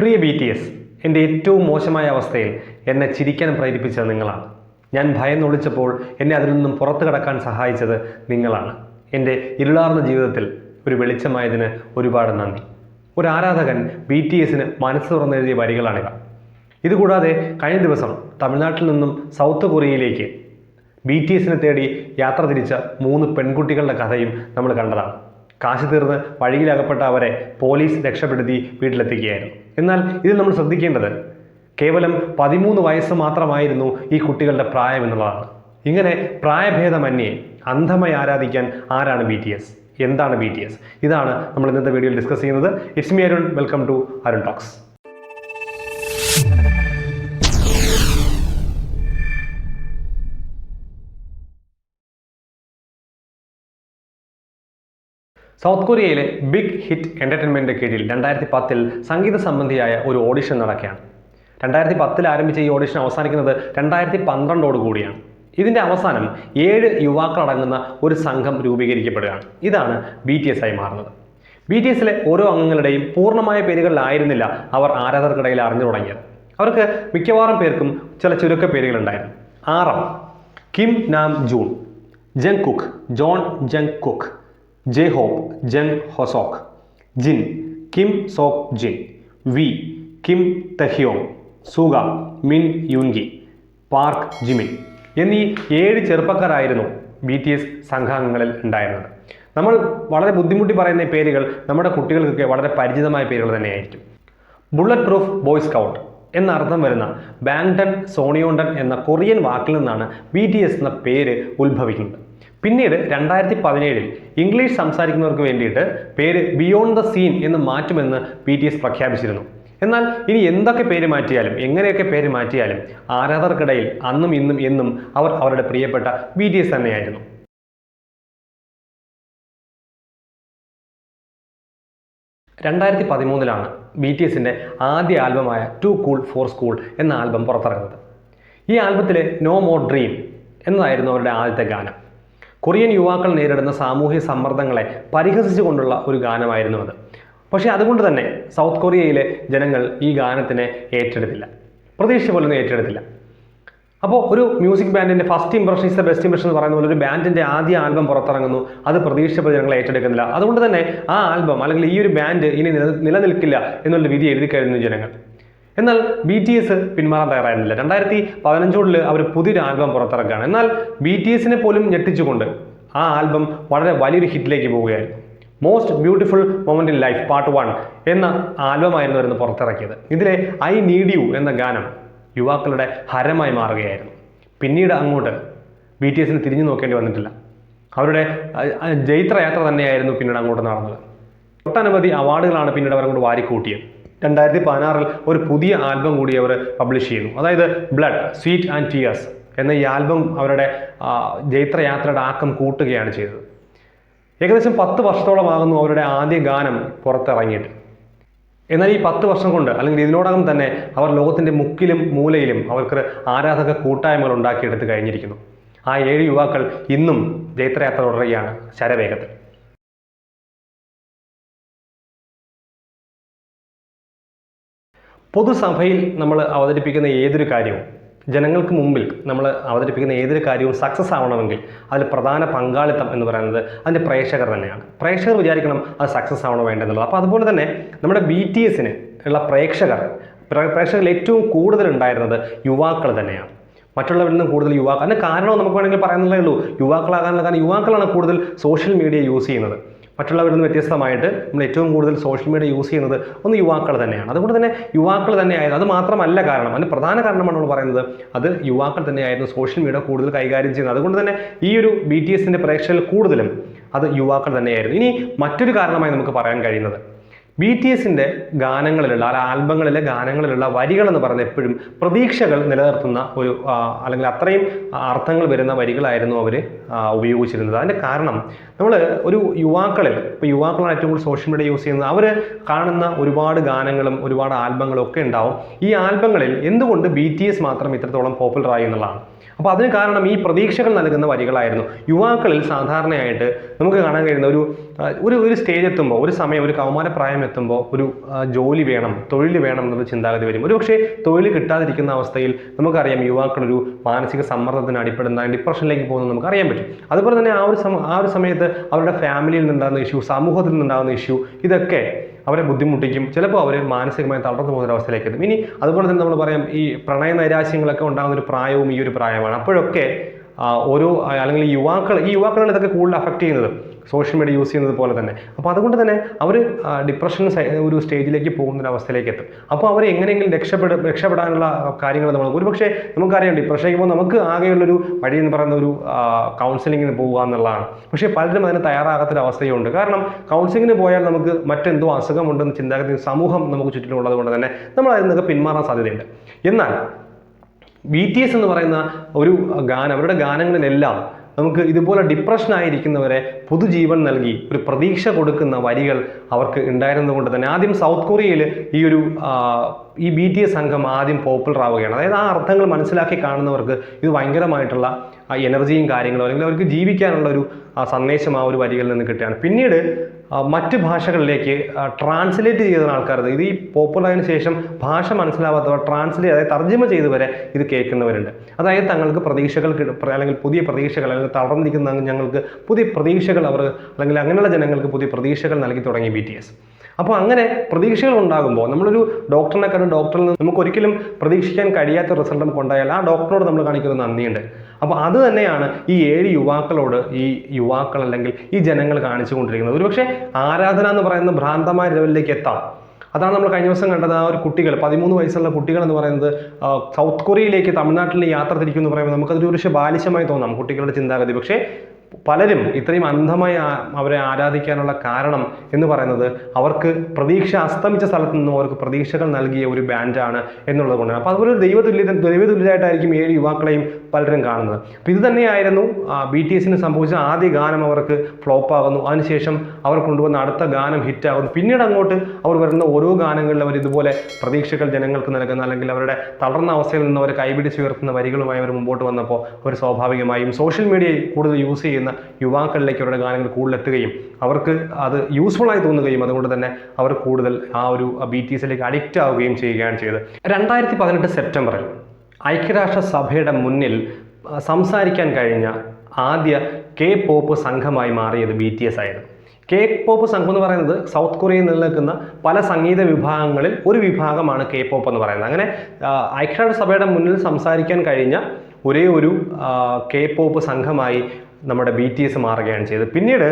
പ്രിയ B T S എന്റെ ഏറ്റവും മോശമായ അവസ്ഥയിൽ എന്നെ ചിരിക്കാൻ പ്രേരിപ്പിച്ചത് നിങ്ങളാണ്. ഞാൻ ഭയന്നൊളിച്ചപ്പോൾ എന്നെ അതിൽ നിന്നും പുറത്തു കടക്കാൻ സഹായിച്ചത് നിങ്ങളാണ്. എന്റെ ഇരുളാർന്ന ജീവിതത്തിൽ ഒരു വെളിച്ചമായതിന് ഒരുപാട് നന്ദി. ഒരു ആരാധകൻ ബി ടി എസിന് മനസ്സ് തുറന്നെഴുതിയ വരികളാണിവ. ഇതുകൂടാതെ കഴിഞ്ഞ ദിവസം തമിഴ്നാട്ടിൽ നിന്നും സൗത്ത് കൊറിയയിലേക്ക് ബി ടി എസിനെ തേടി യാത്ര തിരിച്ച മൂന്ന് പെൺകുട്ടികളുടെ കഥയും നമ്മൾ കണ്ടതാണ്. കാശ് തീർന്ന് വഴിയിലകപ്പെട്ട അവരെ പോലീസ് രക്ഷപ്പെടുത്തി വീട്ടിലെത്തിക്കുകയായിരുന്നു. എന്നാൽ ഇത് നമ്മൾ ശ്രദ്ധിക്കേണ്ടത് കേവലം പതിമൂന്ന് വയസ്സ് മാത്രമായിരുന്നു ഈ കുട്ടികളുടെ പ്രായം എന്നുള്ളതാണ്. ഇങ്ങനെ പ്രായഭേദമന്യേ അന്ധമായി ആരാധിക്കാൻ ആരാണ് ബി ടി എസ് എന്താണ് ബി ടി എസ് ഇതാണ് നമ്മൾ ഇന്നത്തെ വീഡിയോയിൽ ഡിസ്കസ് ചെയ്യുന്നത്. It's me Arun welcome to Arun talks south കൊറിയയിലെ big hit എന്റർടൈൻമെന്റിന്റെ കീഴിൽ രണ്ടായിരത്തി പത്തിൽ സംഗീത സംബന്ധിയായ ഒരു ഓഡിഷൻ നടക്കുകയാണ്. രണ്ടായിരത്തി പത്തിൽ ആരംഭിച്ച ഈ ഓഡിഷൻ അവസാനിക്കുന്നത് രണ്ടായിരത്തി പന്ത്രണ്ടോട് കൂടിയാണ്. ഇതിന്റെ അവസാനം ഏഴ് യുവാക്കളടങ്ങുന്ന ഒരു സംഘം രൂപീകരിക്കപ്പെടുകയാണ്. ഇതാണ് ബി ടി എസ് ആയി മാറുന്നത്. ബി ടി എസിലെ ഓരോ അംഗങ്ങളുടെയും പൂർണമായ പേരുകളിലായിരുന്നില്ല അവർ ആരാധകർക്കിടയിൽ അറിഞ്ഞു തുടങ്ങിയത്. അവർക്ക് മിക്കവാറും പേർക്കും ചില ചുരുക്ക പേരുകളുണ്ടായിരുന്നു. ആറാം Kim Namjoon Jungkook Jeon Jungkook J Hope Jung Hoseok Jin Kim Seokjin V Kim Taehyung Suga Min Yoongi Park Jimin എന്നീ ഏഴ് ചെറുപ്പക്കാരായിരുന്നു ബി ടി എസ് സംഘാംഗങ്ങളിൽ ഉണ്ടായിരുന്നത്. നമ്മൾ വളരെ ബുദ്ധിമുട്ടി പറയുന്ന പേരുകൾ നമ്മുടെ കുട്ടികൾക്കൊക്കെ വളരെ പരിചിതമായ പേരുകൾ തന്നെയായിരിക്കും. ബുള്ളറ്റ് പ്രൂഫ് ബോയ് സ്കൗട്ട് എന്നർത്ഥം വരുന്ന ബാങ്ടൺ സോണിയോണ്ടൺ എന്ന കൊറിയൻ വാക്കിൽ നിന്നാണ് ബി ടി എസ് എന്ന പേര് ഉത്ഭവിക്കുന്നത്. പിന്നീട് രണ്ടായിരത്തി പതിനേഴിൽ ഇംഗ്ലീഷ് സംസാരിക്കുന്നവർക്ക് വേണ്ടിയിട്ട് പേര് ബിയോണ്ട് ദ സീൻ എന്ന് മാറ്റുമെന്ന് പി ടി എസ് പ്രഖ്യാപിച്ചിരുന്നു. എന്നാൽ ഇനി എന്തൊക്കെ പേര് മാറ്റിയാലും എങ്ങനെയൊക്കെ പേര് മാറ്റിയാലും ആരാധകർക്കിടയിൽ അന്നും ഇന്നും എന്നും അവർ അവരുടെ പ്രിയപ്പെട്ട ബി ടി എസ് തന്നെയായിരുന്നു. രണ്ടായിരത്തി പതിമൂന്നിലാണ് ബി ടി എസിന്റെ ആദ്യ ആൽബമായ ടു കൂൾ ഫോർ സ്കൂൾ എന്ന ആൽബം പുറത്തിറങ്ങുന്നത്. ഈ ആൽബത്തിലെ നോ മോർ ഡ്രീം എന്നതായിരുന്നു അവരുടെ ആദ്യത്തെ ഗാനം. കൊറിയൻ യുവാക്കൾ നേരിടുന്ന സാമൂഹ്യ സമ്മർദ്ദങ്ങളെ പരിഹസിച്ചുകൊണ്ടുള്ള ഒരു ഗാനമായിരുന്നു അത്. പക്ഷേ അതുകൊണ്ട് തന്നെ സൗത്ത് കൊറിയയിലെ ജനങ്ങൾ ഈ ഗാനത്തിനെ ഏറ്റെടുത്തില്ല. പ്രതീക്ഷ പോലൊന്നും ഏറ്റെടുത്തില്ല. അപ്പോൾ ഒരു music ബാൻഡിന്റെ first impression is the best impression എന്ന് പറയുന്ന പോലെ ഒരു ബാൻഡിന്റെ ആദ്യ ആൽബം പുറത്തിറങ്ങുന്നു. അത് പ്രതീക്ഷിച്ച ജനങ്ങൾ ഏറ്റെടുക്കുന്നില്ല. അതുകൊണ്ട് തന്നെ ആ ആൽബം അല്ലെങ്കിൽ ഈ ഒരു ബാൻഡ് ഇനി നിലനിൽക്കില്ല എന്നുള്ള വിധി എഴുതി കഴിഞ്ഞു ജനങ്ങൾ. എന്നാൽ ബി ടി എസ് പിന്മാറാൻ തയ്യാറായിരുന്നില്ല. രണ്ടായിരത്തി പതിനഞ്ചോടിൽ അവർ പുതിയൊരു ആൽബം പുറത്തിറക്കുകയാണ്. എന്നാൽ ബി ടി എസിനെ പോലും ഞെട്ടിച്ചുകൊണ്ട് ആ ആൽബം വളരെ വലിയൊരു ഹിറ്റിലേക്ക് പോവുകയായിരുന്നു. Most beautiful moment in life part one എന്ന ആൽബമായിരുന്നു അവരുന്ന് പുറത്തിറക്കിയത്. ഇതിലെ ഐ നീഡ് യു എന്ന ഗാനം യുവാക്കളുടെ ഹരമായി മാറുകയായിരുന്നു. പിന്നീട് അങ്ങോട്ട് ബി ടി എസിന് തിരിഞ്ഞു നോക്കേണ്ടി വന്നിട്ടില്ല. അവരുടെ ജൈത്രയാത്ര തന്നെയായിരുന്നു പിന്നീട് അങ്ങോട്ട് നടന്നത്. ഒട്ടനവധി അവാർഡുകളാണ് പിന്നീട് അവർ അങ്ങോട്ട് വാരിക്കൂട്ടിയത്. രണ്ടായിരത്തി പതിനാറിൽ ഒരു പുതിയ ആൽബം കൂടി അവർ പബ്ലിഷ് ചെയ്തു അതായത് ബ്ലഡ് സ്വീറ്റ് ആൻഡ് ടിയേഴ്സ് എന്ന ഈ ആൽബം അവരുടെ ജൈത്രയാത്രയുടെ ആക്കം കൂട്ടുകയാണ് ചെയ്തത്. ഏകദേശം പത്ത് വർഷത്തോളമാകുന്നു അവരുടെ ആദ്യ ഗാനം പുറത്തിറങ്ങിയിട്ട്. എന്നാൽ ഈ പത്ത് വർഷം കൊണ്ട് അല്ലെങ്കിൽ ഇതിനോടകം തന്നെ അവർ ലോകത്തിന്റെ മുക്കിലും മൂലയിലും അവർക്ക് ആരാധക കൂട്ടായ്മകൾ ഉണ്ടാക്കിയെടുത്ത് കഴിഞ്ഞിരിക്കുന്നു. ആ ഏഴ് യുവാക്കൾ ഇന്നും ജൈത്രയാത്ര തുടരുകയാണ് ശരവേഗത്തിൽ. പൊതുസഭയിൽ നമ്മൾ അവതരിപ്പിക്കുന്ന ഏതൊരു കാര്യവും ജനങ്ങൾക്ക് മുമ്പിൽ നമ്മൾ അവതരിപ്പിക്കുന്ന ഏതൊരു കാര്യവും സക്സസ് ആവണമെങ്കിൽ അതിൽ പ്രധാന പങ്കാളിത്തം എന്ന് പറയുന്നത് അതിന്റെ പ്രേക്ഷകർ തന്നെയാണ്. പ്രേക്ഷകർ വിചാരിക്കണം അത് സക്സസ് ആവണോ വേണ്ടെന്നുള്ളത്. അപ്പോൾ അതുപോലെ തന്നെ നമ്മുടെ ബി ടി എസിന് ഉള്ള പ്രേക്ഷകർ പ്രേക്ഷകരിൽ ഏറ്റവും കൂടുതൽ ഉണ്ടായിരുന്നത് യുവാക്കൾ തന്നെയാണ്. മറ്റുള്ളവരിൽ നിന്നും കൂടുതൽ യുവാക്കൾ. അതിന് കാരണം നമുക്ക് വേണമെങ്കിൽ പറയാനുള്ളതേ ഉള്ളൂ. യുവാക്കളാകാനുള്ള കാരണം യുവാക്കളാണ് കൂടുതൽ സോഷ്യൽ മീഡിയ യൂസ് ചെയ്യുന്നത്. മറ്റുള്ളവരിൽ നിന്ന് വ്യത്യസ്തമായിട്ട് നമ്മൾ ഏറ്റവും കൂടുതൽ സോഷ്യൽ മീഡിയ യൂസ് ചെയ്യുന്നത് ഒന്ന് യുവാക്കൾ തന്നെയാണ്. അതുകൊണ്ട് തന്നെ യുവാക്കൾ തന്നെയായിരുന്നു. അത് മാത്രമല്ല കാരണം അതിന് പ്രധാന കാരണമാണ് നമ്മൾ പറയുന്നത് അത് യുവാക്കൾ തന്നെയായിരുന്നു സോഷ്യൽ മീഡിയ കൂടുതൽ കൈകാര്യം ചെയ്യുന്നത്. അതുകൊണ്ട് തന്നെ ഈ ഒരു ബി ടി എസിന്റെ പ്രേക്ഷകരിൽ കൂടുതലും അത് യുവാക്കൾ തന്നെയായിരുന്നു. ഇനി മറ്റൊരു കാരണമായി നമുക്ക് പറയാൻ കഴിയുന്നത് ബി ടി എസിന്റെ ഗാനങ്ങളിലുള്ള അല്ല ആൽബങ്ങളിലെ ഗാനങ്ങളിലുള്ള വരികളെന്ന് പറയുന്നത് എപ്പോഴും പ്രതീക്ഷകൾ നിലനിർത്തുന്ന ഒരു അല്ലെങ്കിൽ അത്രയും അർത്ഥങ്ങൾ വരുന്ന വരികളായിരുന്നു അവർ ഉപയോഗിച്ചിരുന്നത്. അതിന്റെ കാരണം നമ്മൾ ഒരു യുവാക്കളിൽ ഇപ്പോൾ യുവാക്കളാണ് ഏറ്റവും കൂടുതൽ സോഷ്യൽ മീഡിയ യൂസ് ചെയ്യുന്നത്. അവർ കാണുന്ന ഒരുപാട് ഗാനങ്ങളും ഒരുപാട് ആൽബങ്ങളും ഒക്കെ ഉണ്ടാവും. ഈ ആൽബങ്ങളിൽ എന്തുകൊണ്ട് ബി ടി എസ് മാത്രം ഇത്രത്തോളം പോപ്പുലർ ആയി എന്നുള്ളതാണ്? അപ്പോൾ അതിന് കാരണം ഈ പ്രതീക്ഷകൾ നൽകുന്ന വരികളായിരുന്നു. യുവാക്കളിൽ സാധാരണയായിട്ട് നമുക്ക് കാണാൻ കഴിയുന്ന ഒരു ഒരു ഒരു സ്റ്റേജ് എത്തുമ്പോൾ ഒരു സമയം ഒരു കൗമാരപ്രായം എത്തുമ്പോൾ ഒരു ജോലി വേണം തൊഴിൽ വേണം എന്നുള്ള ചിന്താഗതി വരും. ഒരു പക്ഷേ തൊഴിൽ കിട്ടാതിരിക്കുന്ന അവസ്ഥയിൽ നമുക്കറിയാം യുവാക്കൾ ഒരു മാനസിക സമ്മർദ്ദത്തിന് അടിപ്പെടുന്ന ഡിപ്രഷനിലേക്ക് പോകുന്നത് നമുക്ക് അറിയാൻ പറ്റും. അതുപോലെ തന്നെ ആ ഒരു ആ ഒരു സമയത്ത് അവരുടെ ഫാമിലിയിൽ നിന്നുണ്ടാകുന്ന ഇഷ്യൂ സമൂഹത്തിൽ നിന്നുണ്ടാകുന്ന ഇഷ്യൂ ഇതൊക്കെ അവരെ ബുദ്ധിമുട്ടിക്കും ചിലപ്പോൾ അവർ മാനസികമായി തളർന്നു പോകുന്ന അവസ്ഥയിലേക്ക് എത്തും. ഇനി അതുപോലെ തന്നെ നമ്മൾ പറയാം ഈ പ്രണയ നൈരാശ്യങ്ങളൊക്കെ ഉണ്ടാകുന്ന ഒരു പ്രായവും ഈ ഒരു പ്രായമാണ്. അപ്പോഴൊക്കെ ഓരോ അല്ലെങ്കിൽ യുവാക്കൾ ഈ യുവാക്കളാണ് ഇതൊക്കെ കൂടുതൽ അഫക്റ്റ് ചെയ്യുന്നത്. സോഷ്യൽ മീഡിയ യൂസ് ചെയ്യുന്നത് പോലെ തന്നെ. അപ്പോൾ അതുകൊണ്ട് തന്നെ അവർ ഡിപ്രഷൻ ഒരു സ്റ്റേജിലേക്ക് പോകുന്ന ഒരു അവസ്ഥയിലേക്ക് എത്തും. അപ്പോൾ അവർ എങ്ങനെയെങ്കിലും രക്ഷപ്പെട രക്ഷപ്പെടാനുള്ള കാര്യങ്ങൾ നമ്മൾ ഒരുപക്ഷെ നമുക്കറിയാം ഡിപ്രഷനിലേക്ക് പോകുമ്പോൾ നമുക്ക് ആകെയുള്ളൊരു വഴി എന്ന് പറയുന്ന ഒരു കൗൺസിലിങ്ങിന് പോകുക എന്നുള്ളതാണ്. പക്ഷേ പലരും അതിന് തയ്യാറാകാത്തൊരു അവസ്ഥയുണ്ട്. കാരണം കൗൺസിലിങ്ങിന് പോയാൽ നമുക്ക് മറ്റെന്തോ അസുഖമുണ്ടെന്ന് ചിന്താഗതി സമൂഹം നമുക്ക് ചുറ്റിലുള്ളത് കൊണ്ട് തന്നെ നമ്മൾ അതിൽ നിന്നൊക്കെ പിന്മാറാൻ സാധ്യതയുണ്ട്. എന്നാൽ ബി ടി എസ് എന്ന് പറയുന്ന ഒരു ഗാനം അവരുടെ ഗാനങ്ങളിലെല്ലാം നമുക്ക് ഇതുപോലെ ഡിപ്രഷനായിരിക്കുന്നവരെ പുതുജീവൻ നൽകി ഒരു പ്രതീക്ഷ കൊടുക്കുന്ന വരികൾ അവർക്ക് ഉണ്ടായിരുന്നതുകൊണ്ട് തന്നെ. ആദ്യം സൗത്ത് കൊറിയയിൽ ഈ ഒരു ഈ ബി ടി എസ് സംഘം ആദ്യം പോപ്പുലർ ആവുകയാണ്. അതായത് ആ അർത്ഥങ്ങൾ മനസ്സിലാക്കി കാണുന്നവർക്ക് ഇത് ഭയങ്കരമായിട്ടുള്ള എനർജിയും കാര്യങ്ങളും അല്ലെങ്കിൽ അവർക്ക് ജീവിക്കാനുള്ള ഒരു സന്ദേശം ആ ഒരു വരികളിൽ നിന്ന് കിട്ടുകയാണ്. പിന്നീട് മറ്റ് ഭാഷകളിലേക്ക് ട്രാൻസ്ലേറ്റ് ചെയ്ത ആൾക്കാർ ഇത് ഈ പോപ്പുലറായതിനു ശേഷം ഭാഷ മനസ്സിലാവാത്തവർ ട്രാൻസ്ലേറ്റ് അതായത് തർജമ ചെയ്ത് വരെ ഇത് കേൾക്കുന്നവരുണ്ട്. അതായത് തങ്ങൾക്ക് പ്രതീക്ഷകൾ അല്ലെങ്കിൽ പുതിയ പ്രതീക്ഷകൾ അല്ലെങ്കിൽ തളർന്നിരിക്കുന്ന ഞങ്ങൾക്ക് പുതിയ പ്രതീക്ഷകൾ അവർ അല്ലെങ്കിൽ അങ്ങനെയുള്ള ജനങ്ങൾക്ക് പുതിയ പ്രതീക്ഷകൾ നൽകി തുടങ്ങി ബി ടി എസ് അപ്പോൾ അങ്ങനെ പ്രതീക്ഷകൾ ഉണ്ടാകുമ്പോൾ നമ്മളൊരു ഡോക്ടറിനെ കണ്ട് ഡോക്ടറിൽ നിന്ന് നമുക്ക് ഒരിക്കലും പ്രതീക്ഷിക്കാൻ കഴിയാത്ത റിസൾട്ട് നമുക്ക് ഉണ്ടായാൽ ആ ഡോക്ടറോട് നമ്മൾ കാണിക്കുന്ന നന്ദിയുണ്ട്. അപ്പോൾ അത് തന്നെയാണ് ഈ ഏഴ് യുവാക്കളോട് ഈ യുവാക്കൾ അല്ലെങ്കിൽ ഈ ജനങ്ങൾ കാണിച്ചു കൊണ്ടിരിക്കുന്നത് ഒരുപക്ഷെ ആരാധന എന്ന് പറയുന്ന ഭ്രാന്തമായ ലെവലിലേക്ക് എത്താം. അതാണ് നമ്മൾ കഴിഞ്ഞ ദിവസം കണ്ടത് ആ ഒരു കുട്ടികൾ പതിമൂന്ന് വയസ്സുള്ള കുട്ടികൾ എന്ന് പറയുന്നത് സൗത്ത് കൊറിയയിലേക്ക് തമിഴ്നാട്ടിൽ യാത്ര തിരിക്കും എന്ന് പറയുമ്പോൾ നമുക്കതൊരു പക്ഷേ ബാലിശമായി തോന്നാം കുട്ടികളുടെ ചിന്താഗതി. പക്ഷേ പലരും ഇത്രയും അന്ധമായി അവരെ ആരാധിക്കാനുള്ള കാരണം എന്ന് പറയുന്നത് അവർക്ക് പ്രതീക്ഷ അസ്തമിച്ച സ്ഥലത്ത് നിന്നും അവർക്ക് പ്രതീക്ഷകൾ നൽകിയ ഒരു ബാൻഡാണ് എന്നുള്ളത് കൊണ്ടാണ്. അപ്പോൾ അതുപോലെ ദൈവതുല്യ ദൈവതുല്യമായിട്ടായിരിക്കും ഏഴ് യുവാക്കളെയും പലരും കാണുന്നത്. അപ്പോൾ ഇത് തന്നെയായിരുന്നു ബി ടി എസിന് സംഭവിച്ച ആദ്യ ഗാനം അവർക്ക് ഫ്ലോപ്പ് ആകുന്നു. അതിനുശേഷം അവർ കൊണ്ടുവന്ന അടുത്ത ഗാനം ഹിറ്റാകുന്നു പിന്നീട് അങ്ങോട്ട് അവർ വരുന്ന ഓരോ ഗാനങ്ങളിലും അവർ ഇതുപോലെ പ്രതീക്ഷകൾ ജനങ്ങൾക്ക് നൽകുന്ന അല്ലെങ്കിൽ അവരുടെ തളർന്ന അവസ്ഥയിൽ നിന്ന് അവർ കൈപിടിച്ചുയർത്തുന്ന വരികളുമായി അവർ മുമ്പോട്ട് വന്നപ്പോൾ അവർ സ്വാഭാവികമായും സോഷ്യൽ മീഡിയയിൽ കൂടുതൽ യൂസ് ചെയ്യുന്ന യുവാക്കളിലേക്ക് അവരുടെ ഗാനങ്ങൾ കൂടുതൽ എത്തുകയും അവർക്ക് അത് യൂസ്ഫുൾ ആയി തോന്നുകയും അതുകൊണ്ട് തന്നെ അവർ കൂടുതൽ ആ ഒരു ബി ടി എസിലേക്ക് അഡിക്റ്റ് ആവുകയും ചെയ്യുകയാണ് ചെയ്തത്. രണ്ടായിരത്തി പതിനെട്ട് സെപ്റ്റംബറിൽ ഐക്യരാഷ്ട്ര സഭയുടെ മുന്നിൽ സംസാരിക്കാൻ കഴിഞ്ഞ ആദ്യ കെ പോപ്പ് സംഘമായി മാറിയത് ബി ടി എസ് ആയിരുന്നു. കെ പോപ്പ് സംഘം എന്ന് പറയുന്നത് സൗത്ത് കൊറിയയിൽ നിലനിൽക്കുന്ന പല സംഗീത വിഭാഗങ്ങളിൽ ഒരു വിഭാഗമാണ് കെ പോപ്പ് എന്ന് പറയുന്നത്. അങ്ങനെ ഐക്യരാഷ്ട്രസഭയുടെ ഐക്യരാഷ്ട്ര സഭയുടെ മുന്നിൽ സംസാരിക്കാൻ കഴിഞ്ഞ ഒരേ ഒരു കെ പോപ്പ് സംഘമായി നമ്മുടെ ബി ടി എസ് മാറുകയാണ് ചെയ്തത്. പിന്നീട്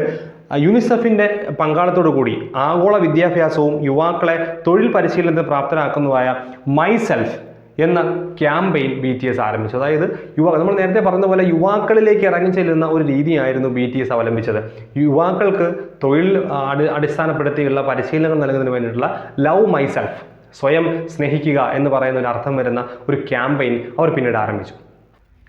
യുനിസെഫിന്റെ പങ്കാളിത്തോടു കൂടി ആഗോള വിദ്യാഭ്യാസവും യുവാക്കളെ തൊഴിൽ പരിശീലനത്തിന് പ്രാപ്തരാക്കുന്നതായ മൈസെൽഫ് എന്ന ക്യാമ്പയിൻ ബി ടി എസ് ആരംഭിച്ചു. അതായത് യുവാ നമ്മൾ നേരത്തെ പറഞ്ഞ പോലെ യുവാക്കളിലേക്ക് ഇറങ്ങി ചെല്ലുന്ന ഒരു രീതിയായിരുന്നു ബി ടി എസ് അവലംബിച്ചത്. യുവാക്കൾക്ക് തൊഴിൽ അടി അടിസ്ഥാനപ്പെടുത്തിയുള്ള പരിശീലനങ്ങൾ നൽകുന്നതിന് വേണ്ടിയിട്ടുള്ള ലവ് മൈസെൽഫ് സ്വയം സ്നേഹിക്കുക എന്ന് പറയുന്ന ഒരു അർത്ഥം വരുന്ന ഒരു ക്യാമ്പയിൻ അവർ പിന്നീട് ആരംഭിച്ചു.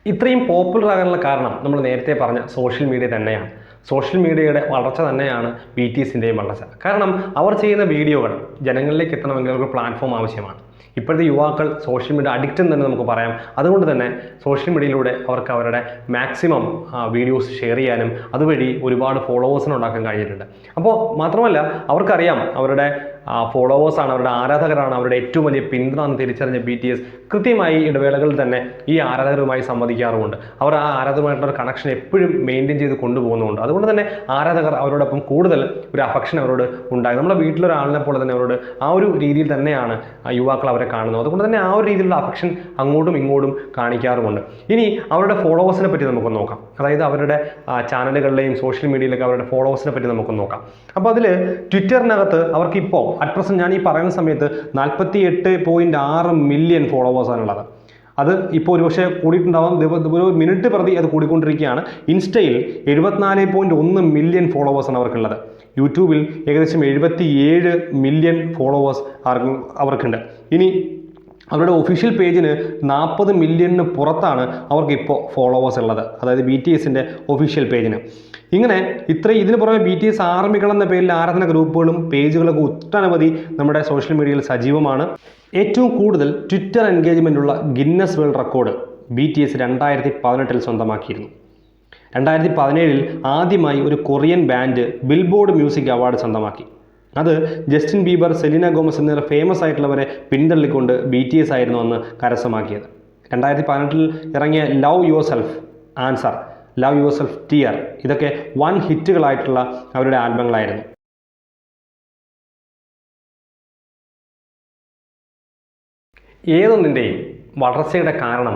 ഇത്രയും പോപ്പുലർ ആകാനുള്ള കാരണം നമ്മൾ നേരത്തെ പറഞ്ഞ സോഷ്യൽ മീഡിയ തന്നെയാണ്. സോഷ്യൽ മീഡിയയുടെ വളർച്ച തന്നെയാണ് ബി ടി എസിന്റെയും വളർച്ച. കാരണം അവർ ചെയ്യുന്ന വീഡിയോകൾ ജനങ്ങളിലേക്ക് എത്തണമെങ്കിൽ അവർക്ക് പ്ലാറ്റ്ഫോം ആവശ്യമാണ്. ഇപ്പോഴത്തെ യുവാക്കൾ സോഷ്യൽ മീഡിയ അഡിക്റ്റ് എന്ന് തന്നെ നമുക്ക് പറയാം. അതുകൊണ്ട് തന്നെ സോഷ്യൽ മീഡിയയിലൂടെ അവർക്ക് അവരുടെ മാക്സിമം വീഡിയോസ് ഷെയർ ചെയ്യാനും അതുവഴി ഒരുപാട് ഫോളോവേഴ്സിനെ ഉണ്ടാക്കാൻ കഴിഞ്ഞിട്ടുണ്ട്. അപ്പോൾ മാത്രമല്ല അവർക്കറിയാം അവരുടെ ഫോളോവേഴ്സാണ് അവരുടെ ആരാധകരാണ് അവരുടെ ഏറ്റവും വലിയ പിന്തുണ എന്ന് തിരിച്ചറിഞ്ഞ ബി ടി എസ് കൃത്യമായി ഇടവേളകളിൽ തന്നെ ഈ ആരാധകരുമായി സംവദിക്കാറുമുണ്ട്. അവർ ആ ആരാധകരുമായിട്ടുള്ള കണക്ഷൻ എപ്പോഴും മെയിന്റെയിൻ ചെയ്ത് കൊണ്ടുപോകുന്നുണ്ട് അതുകൊണ്ട് തന്നെ ആരാധകർ അവരോടൊപ്പം കൂടുതൽ ഒരു അഫക്ഷൻ അവരോട് ഉണ്ടായി നമ്മുടെ വീട്ടിലൊരാളിനെ പോലെ തന്നെ അവരോട് ആ ഒരു രീതിയിൽ തന്നെയാണ് യുവാക്കൾ അവരെ കാണുന്നത്. അതുകൊണ്ട് തന്നെ ആ ഒരു രീതിയിലുള്ള അഫക്ഷൻ അങ്ങോട്ടും ഇങ്ങോട്ടും കാണിക്കാറുമുണ്ട്. ഇനി അവരുടെ ഫോളോവേഴ്സിനെ പറ്റി നമുക്ക് നോക്കാം. അതായത് അവരുടെ ചാനലുകളിലെയും സോഷ്യൽ മീഡിയയിലൊക്കെ അവരുടെ ഫോളോവേഴ്സിനെ പറ്റി നമുക്ക് നോക്കാം. അപ്പോൾ അതിൽ ട്വിറ്ററിനകത്ത് അവർക്ക് ഇപ്പോൾ അറ്റ് പ്രസന്റ് ഞാൻ ഈ പറയുന്ന സമയത്ത് നാൽപ്പത്തി എട്ട് പോയിന്റ് ആറ് മില്യൺ ഫോളോവേഴ്സാണുള്ളത് അത് ഇപ്പോൾ ഒരുപക്ഷെ കൂടിയിട്ടുണ്ടാവാം. ഒരു മിനിറ്റ് പ്രതി അത് കൂടിക്കൊണ്ടിരിക്കുകയാണ്. ഇൻസ്റ്റയിൽ എഴുപത്തിനാല് പോയിന്റ് ഒന്ന് മില്യൺ ഫോളോവേഴ്സാണ് അവർക്കുള്ളത്. യൂട്യൂബിൽ ഏകദേശം എഴുപത്തി ഏഴ് മില്യൺ ഫോളോവേഴ്സ് അവർക്ക് അവർക്കുണ്ട്. ഇനി അവരുടെ ഒഫീഷ്യൽ പേജിന് നാൽപ്പത് മില്യണിന് പുറത്താണ് അവർക്ക് ഇപ്പോൾ ഫോളോവേഴ്സ് ഉള്ളത്. അതായത് ബി ടി എസിന്റെ ഒഫീഷ്യൽ പേജിന് ഇങ്ങനെ ഇത്ര ഇതിന് പുറമെ ബി ടി എസ് ആർമികൾ എന്ന പേരിൽ ആരാധന ഗ്രൂപ്പുകളും പേജുകളൊക്കെ ഒട്ടനവധി നമ്മുടെ സോഷ്യൽ മീഡിയയിൽ സജീവമാണ്. ഏറ്റവും കൂടുതൽ ട്വിറ്റർ എൻഗേജ്മെന്റ് ഉള്ള Guinness world record B T S രണ്ടായിരത്തി പതിനെട്ടിൽ സ്വന്തമാക്കിയിരുന്നു. രണ്ടായിരത്തി പതിനേഴിൽ ആദ്യമായി ഒരു Korean band Billboard music award സ്വന്തമാക്കി. അത് ജസ്റ്റിൻ ബീബർ സെലിന ഗോമസ് എന്നിവർ ഫേമസ് ആയിട്ടുള്ളവരെ പിന്തള്ളിക്കൊണ്ട് ബി ടി എസ് ആയിരുന്നു അന്ന് കരസ്ഥമാക്കിയത്. രണ്ടായിരത്തി പതിനെട്ടിൽ ഇറങ്ങിയ love yourself answer love yourself tear ഇതൊക്കെ വൺ ഹിറ്റുകളായിട്ടുള്ള അവരുടെ ആൽബങ്ങളായിരുന്നു. ഏതൊന്നിന്റെയും വളർച്ചയുടെ കാരണം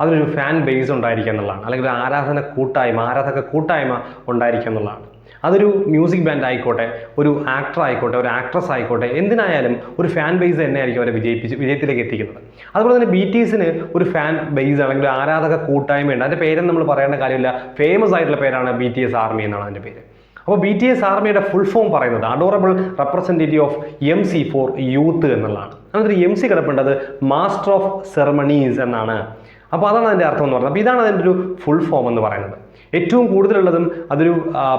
അതിനൊരു ഫാൻ ബേസ് ഉണ്ടായിരിക്കുക എന്നുള്ളതാണ്. അല്ലെങ്കിൽ ഒരു ആരാധന കൂട്ടായ്മ ആരാധക കൂട്ടായ്മ ഉണ്ടായിരിക്കുക എന്നുള്ളതാണ്. അതൊരു മ്യൂസിക് ബാൻഡ് ആയിക്കോട്ടെ ഒരു ആക്ടർ ആയിക്കോട്ടെ ഒരു ആക്ട്രസ് ആയിക്കോട്ടെ എന്തിനായാലും ഒരു ഫാൻ ബേസ് തന്നെയായിരിക്കും അവരെ വിജയിപ്പിച്ച് വിജയത്തിലേക്ക് എത്തിക്കുന്നത്. അതുപോലെ തന്നെ ബി ടി എസിന് ഒരു ഫാൻ ബേസ് അല്ലെങ്കിൽ ആരാധക കൂട്ടായ്മയുണ്ട്. അതിന്റെ പേരെന്ന് നമ്മൾ പറയേണ്ട കാര്യമില്ല. ഫേമസ് ആയിട്ടുള്ള പേരാണ് ബി ടി എസ് ആർമി എന്നാണ് അതിന്റെ പേര്. അപ്പോൾ ബി ടി എസ് ആർമിയുടെ ഫുൾ ഫോം പറയുന്നത് adorable representative of M C for youth എന്നുള്ളതാണ്. അതിനകത്ത് എം സി കിടപ്പുണ്ടത് മാസ്റ്റർ ഓഫ് സെറമണീസ് എന്നാണ്. അപ്പോൾ അതാണ് അതിന്റെ അർത്ഥം എന്ന് പറയുന്നത് അപ്പോൾ ഇതാണ് അതിന്റെ ഒരു ഫുൾ ഫോം എന്ന് പറയുന്നത്. ഏറ്റവും കൂടുതലുള്ളതും അതൊരു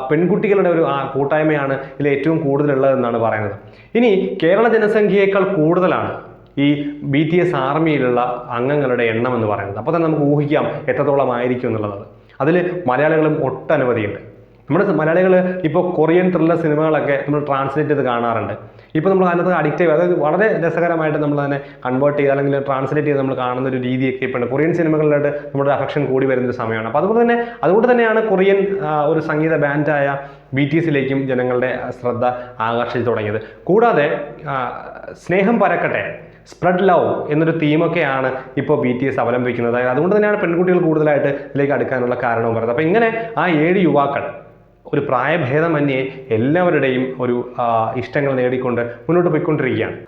പെൺകുട്ടികളുടെ ഒരു കൂട്ടായ്മയാണ് ഇതിൽ ഏറ്റവും കൂടുതലുള്ളതെന്നാണ് പറയുന്നത്. ഇനി കേരള ജനസംഖ്യയേക്കാൾ കൂടുതലാണ് ഈ ബി ടി എസ് ആർമിയിലുള്ള അംഗങ്ങളുടെ എണ്ണം എന്ന് പറയുന്നത്. അപ്പോൾ തന്നെ നമുക്ക് ഊഹിക്കാം എത്രത്തോളം ആയിരിക്കും എന്നുള്ളത്. അതിൽ മലയാളികളും ഒട്ടനവധിയുണ്ട്. നമ്മുടെ മലയാളികൾ ഇപ്പോൾ കൊറിയൻ ത്രില്ലർ സിനിമകളൊക്കെ നമ്മൾ ട്രാൻസ്ലേറ്റ് ചെയ്ത് കാണാറുണ്ട്. ഇപ്പോൾ നമ്മൾ അതിനകത്ത് അഡിക്റ്റ് അതായത് വളരെ രസകരമായിട്ട് നമ്മൾ അതിനെ കൺവേർട്ട് ചെയ്ത് അല്ലെങ്കിൽ ട്രാൻസ്ലേറ്റ് ചെയ്ത് നമ്മൾ കാണുന്ന ഒരു രീതിയൊക്കെ ഇപ്പോൾ കൊറിയൻ സിനിമകളിലായിട്ട് നമ്മുടെ അഫക്ഷൻ കൂടി വരുന്ന ഒരു സമയമാണ്. അപ്പോൾ അതുപോലെ തന്നെ അതുകൊണ്ട് തന്നെയാണ് കൊറിയൻ ഒരു സംഗീത ബാൻഡായ ബി ടി എസിലേക്കും ജനങ്ങളുടെ ശ്രദ്ധ ആകർഷിച്ചു തുടങ്ങിയത്. കൂടാതെ സ്നേഹം പരക്കട്ടെ സ്പ്രെഡ് ലവ് എന്നൊരു തീമൊക്കെയാണ് ഇപ്പോൾ ബി ടി എസ് അവലംബിക്കുന്നത്. അതുകൊണ്ട് തന്നെയാണ് പെൺകുട്ടികൾ കൂടുതലായിട്ട് ഇതിലേക്ക് അടുക്കാനുള്ള കാരണവും പറയുന്നത്. അപ്പോൾ ഇങ്ങനെ ആ ഏഴ് യുവാക്കൾ ഒരു പ്രായഭേദമന്യേ എല്ലാവരുടെയും ഒരു ഇഷ്ടങ്ങൾ നേടിക്കൊണ്ട് മുന്നോട്ട് പോയിക്കൊണ്ടിരിക്കുകയാണ്.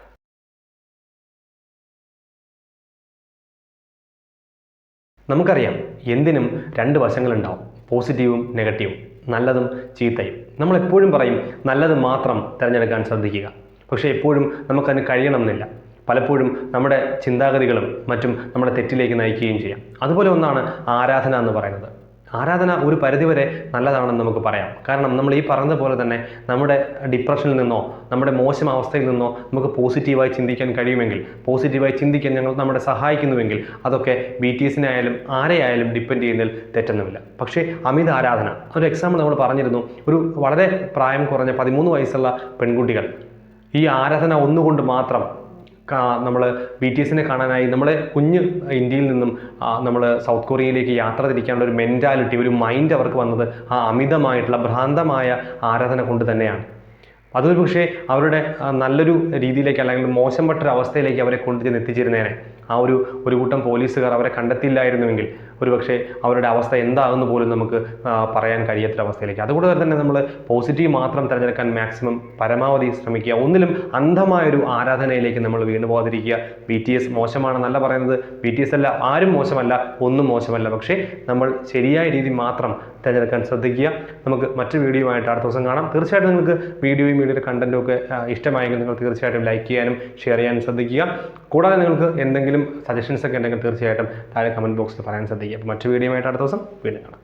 നമുക്കറിയാം എന്തിനും രണ്ട് വശങ്ങളുണ്ടാവും. പോസിറ്റീവും നെഗറ്റീവും. നല്ലതും ചീത്തയും. നമ്മൾ എപ്പോഴും പറയും നല്ലത് മാത്രം തിരഞ്ഞെടുക്കാൻ ശ്രദ്ധിക്കുക. പക്ഷേ എപ്പോഴും നമുക്കതിന് കഴിയണമെന്നില്ല. പലപ്പോഴും നമ്മുടെ ചിന്താഗതികളും മറ്റും നമ്മുടെ തെറ്റിലേക്ക് നയിക്കുകയും ചെയ്യാം. അതുപോലെ ഒന്നാണ് ആരാധന എന്ന് പറയുന്നത്. ആരാധന ഒരു പരിധിവരെ നല്ലതാണെന്ന് നമുക്ക് പറയാം. കാരണം നമ്മൾ ഈ പറഞ്ഞ പോലെ തന്നെ നമ്മുടെ ഡിപ്രഷനിൽ നിന്നോ നമ്മുടെ മോശം അവസ്ഥയിൽ നിന്നോ നമുക്ക് പോസിറ്റീവായി ചിന്തിക്കാൻ കഴിയുമെങ്കിൽ പോസിറ്റീവായി ചിന്തിക്കാൻ ഞങ്ങൾ നമ്മളെ സഹായിക്കുന്നുവെങ്കിൽ അതൊക്കെ ബി ടി എസിനായാലും ആരെയായാലും ഡിപ്പെൻഡ് ചെയ്യുന്നതിൽ തെറ്റൊന്നുമില്ല. പക്ഷേ അമിത ആരാധന ഒരു എക്സാമ്പിൾ നമ്മൾ പറഞ്ഞിരുന്നു ഒരു വളരെ പ്രായം കുറഞ്ഞ പതിമൂന്ന് വയസ്സുള്ള പെൺകുട്ടികൾ ഈ ആരാധന ഒന്നുകൊണ്ട് മാത്രം നമ്മൾ ബി ടി എസിനെ കാണാനായി നമ്മളെ കുഞ്ഞ് ഇന്ത്യയിൽ നിന്നും നമ്മൾ സൗത്ത് കൊറിയയിലേക്ക് യാത്ര തിരിക്കാനുള്ള ഒരു മെന്റാലിറ്റി ഒരു മൈൻഡ് അവർക്ക് വന്നത് ആ അമിതമായിട്ടുള്ള ഭ്രാന്തമായ ആരാധന കൊണ്ട് തന്നെയാണ്. അതൊരു പക്ഷേ അവരുടെ നല്ലൊരു രീതിയിലേക്ക് അല്ലെങ്കിൽ മോശപ്പെട്ടൊരു അവസ്ഥയിലേക്ക് അവരെ കൊണ്ടുചെന്ന് എത്തിച്ചിരുന്നേനെ. ആ ഒരു ഒരു കൂട്ടം പോലീസുകാർ അവരെ കണ്ടെത്തിയില്ലായിരുന്നുവെങ്കിൽ ഒരു പക്ഷേ അവരുടെ അവസ്ഥ എന്താകുന്നു പോലും നമുക്ക് പറയാൻ കഴിയാത്തൊരു അവസ്ഥയിലേക്ക് അതുകൊണ്ട് തന്നെ നമ്മൾ പോസിറ്റീവ് മാത്രം തിരഞ്ഞെടുക്കാൻ മാക്സിമം പരമാവധി ശ്രമിക്കുക. ഒന്നിലും അന്ധമായൊരു ആരാധനയിലേക്ക് നമ്മൾ വീണു പോകാതിരിക്കുക. ബി ടി എസ് മോശമാണെന്നല്ല പറയുന്നത്. ബി ടി എസ് അല്ല ആരും മോശമല്ല ഒന്നും മോശമല്ല. പക്ഷേ നമ്മൾ ശരിയായ രീതി മാത്രം തിരഞ്ഞെടുക്കാൻ ശ്രദ്ധിക്കുക. നമുക്ക് മറ്റു വീഡിയോ ആയിട്ട് അടുത്ത ദിവസം കാണാം. തീർച്ചയായിട്ടും നിങ്ങൾക്ക് വീഡിയോയും വീഡിയോയുടെ കണ്ടന്റും ഒക്കെ ഇഷ്ടമായെങ്കിൽ നിങ്ങൾ തീർച്ചയായിട്ടും ലൈക്ക് ചെയ്യാനും ഷെയർ ചെയ്യാനും ശ്രദ്ധിക്കുക. കൂടാതെ നിങ്ങൾക്ക് എന്തെങ്കിലും സജഷൻസ് ഒക്കെ ഉണ്ടെങ്കിൽ തീർച്ചയായിട്ടും താഴെ കമന്റ് ബോക്സിൽ പറയാൻ ശ്രദ്ധിക്കുക. അപ്പോൾ മറ്റു വീഡിയോ ആയിട്ട് അടുത്ത ദിവസം വീണ്ടും കാണാം.